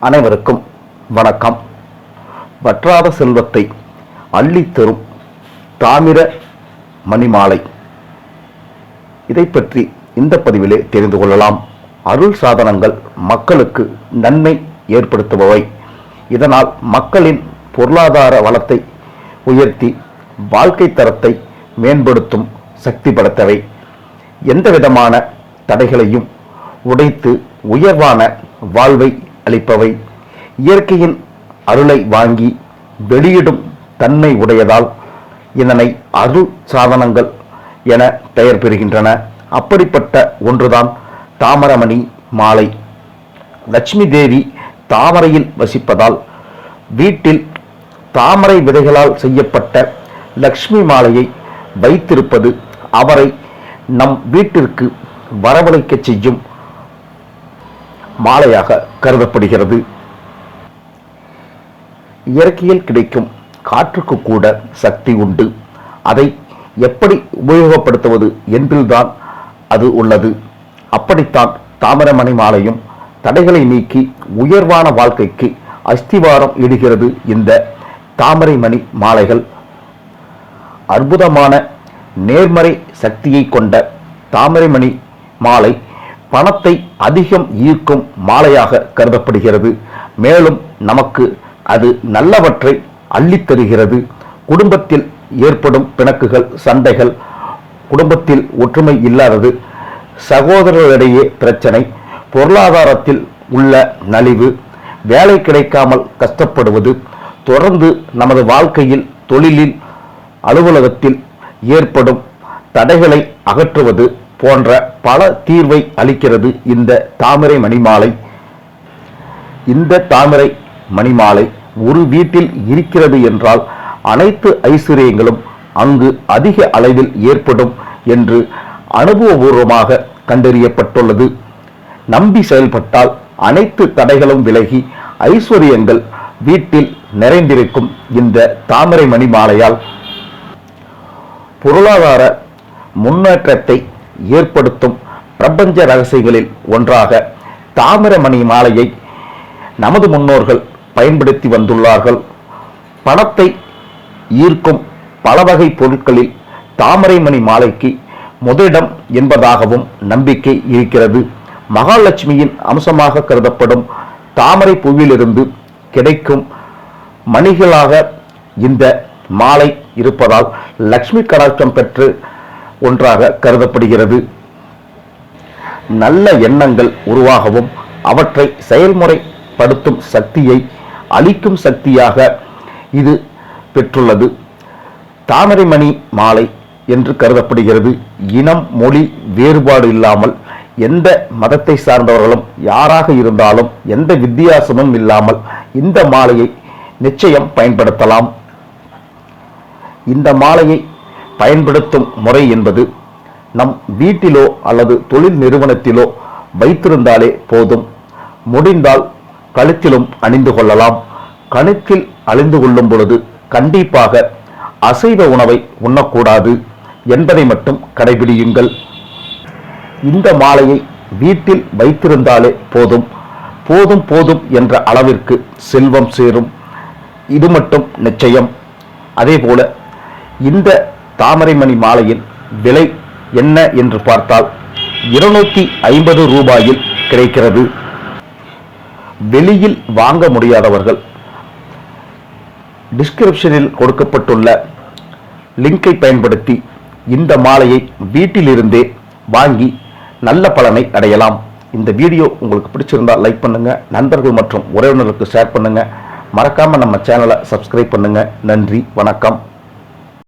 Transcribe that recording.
அனைவருக்கும் வணக்கம். வற்றாத செல்வத்தை அள்ளித் தரும் தாமிர மணிமாலை. இதை பற்றி இந்த பதிவிலே தெரிந்து கொள்ளலாம். அருள் சாதனங்கள் மக்களுக்கு நன்மை ஏற்படுத்துபவை. இதனால் மக்களின் பொருளாதார வளத்தை உயர்த்தி வாழ்க்கை தரத்தை மேம்படுத்தும் சக்தி படுத்தவை. எந்த விதமான தடைகளையும் உடைத்து உயர்வான வாழ்வை அளிப்பவை. இயற்கையின் அருளை வாங்கி வெளியிடும் தன்மை உடையதால் இதனை அருள் சாதனங்கள் என பெயர் பெறுகின்றன. அப்படிப்பட்ட ஒன்றுதான் தாமரமணி மாலை. லட்சுமி தேவி தாமரையில் வசிப்பதால் வீட்டில் தாமரை விதைகளால் செய்யப்பட்ட லக்ஷ்மி மாலையை வைத்திருப்பது அவரை நம் வீட்டிற்கு வரவழைக்கச் செய்யும் மாலையாக கருதப்படுகிறது. இயற்கையில் கிடைக்கும் காற்றுக்கு கூட சக்தி உண்டு. அதை எப்படி உபயோகப்படுத்துவது என்றில்தான் அது உள்ளது. அப்படித்தான் தாமரமணி மாலையும் தடைகளை நீக்கி உயர்வான வாழ்க்கைக்கு அஸ்திவாரம் இடுகிறது இந்த தாமரை மணி மாலைகள். அற்புதமான நேர்மறை சக்தியை கொண்ட தாமரைமணி மாலை பணத்தை அதிகம் ஈர்க்கும் மாலையாக கருதப்படுகிறது. மேலும் நமக்கு அது நல்லவற்றை அள்ளித்தருகிறது குடும்பத்தில் ஏற்படும் பிணக்குகள் சண்டைகள் குடும்பத்தில் ஒற்றுமை இல்லாதது சகோதரர்களிடையே பிரச்சனை பொருளாதாரத்தில் உள்ள நலிவு வேலை கிடைக்காமல் கஷ்டப்படுவது தொடர்ந்து நமது வாழ்க்கையில் தொழிலில் அலுவலகத்தில் ஏற்படும் தடைகளை அகற்றுவது போன்ற பல தீர்வை அளிக்கிறது இந்த தாமரை மணிமாலை. இந்த தாமரை மணிமாலை ஒரு வீட்டில் இருக்கிறது என்றால் அனைத்து ஐஸ்வர்யங்களும் அங்கு அதிக அளவில் ஏற்படும் என்று அனுபவபூர்வமாக கண்டறியப்பட்டுள்ளது. நம்பி செயல்பட்டால் அனைத்து தடைகளும் விலகி ஐஸ்வர்யங்கள் வீட்டில் நிறைந்திருக்கும் இந்த தாமரை மணி மாலையால் பொருளாதார முன்னேற்றத்தை ஏற்படுத்தும் பிரபஞ்ச ரகசியங்களில் ஒன்றாக தாமிரமணி மாலையை நமது முன்னோர்கள் பயன்படுத்தி வந்துள்ளார்கள். பணத்தை ஈர்க்கும் பல வகை பொருட்களில் தாமரைமணி மாலைக்கு முதலிடம் என்பதாகவும் நம்பிக்கை இருக்கிறது. மகாலட்சுமியின் அம்சமாக கருதப்படும் தாமரை பூவிலிருந்து கிடைக்கும் மணிகளாக இந்த மாலை இருப்பதால் லக்ஷ்மி கடாட்சம் பெற்று ஒன்றாக கருதப்படுகிறது. நல்ல எண்ணங்கள் உருவாகவும் அவற்றை செயல்முறைப்படுத்தும் சக்தியை அளிக்கும் சக்தியாக இது பெற்றுள்ளது. தாமரைமணி மாலை என்று கருதப்படுகிறது. இனம் மொழி வேறுபாடு இல்லாமல் எந்த மதத்தை சார்ந்தவர்களும் யாராக இருந்தாலும் எந்த வித்தியாசமும் இல்லாமல் இந்த மாலையை நிச்சயம் பயன்படுத்தலாம். இந்த மாலையை பயன்படுத்தும் முறை என்பது நம் வீட்டிலோ அல்லது தொழில் நிறுவனத்திலோ வைத்திருந்தாலே போதும். முடிந்தால் கழுத்திலும் அணிந்து கொள்ளலாம். கழுத்தில் அணிந்து கொள்ளும் பொழுது கண்டிப்பாக அசைவ உணவை உண்ணக்கூடாது என்பதை மட்டும் கடைபிடியுங்கள். இந்த மாலையை வீட்டில் வைத்திருந்தாலே போதும். போதும் போதும் என்ற அளவிற்கு செல்வம் சேரும். இது மட்டும் நிச்சயம். அதேபோல இந்த தாமரைமணி மாலையின் விலை என்ன என்று பார்த்தால் இருநூத்தி ஐம்பது ரூபாயில் கிடைக்கிறது. வெளியில் வாங்க முடியாதவர்கள் டிஸ்கிரிப்ஷனில் கொடுக்கப்பட்டுள்ள லிங்கை பயன்படுத்தி இந்த மாலையை வீட்டிலிருந்தே வாங்கி நல்ல பலனை அடையலாம். இந்த வீடியோ உங்களுக்கு பிடிச்சிருந்தா லைக் பண்ணுங்க நண்பர்கள் மற்றும் உறவினர்களுக்கு ஷேர் பண்ணுங்க. மறக்காம நம்ம சேனலை சப்ஸ்கிரைப் பண்ணுங்க. நன்றி வணக்கம்.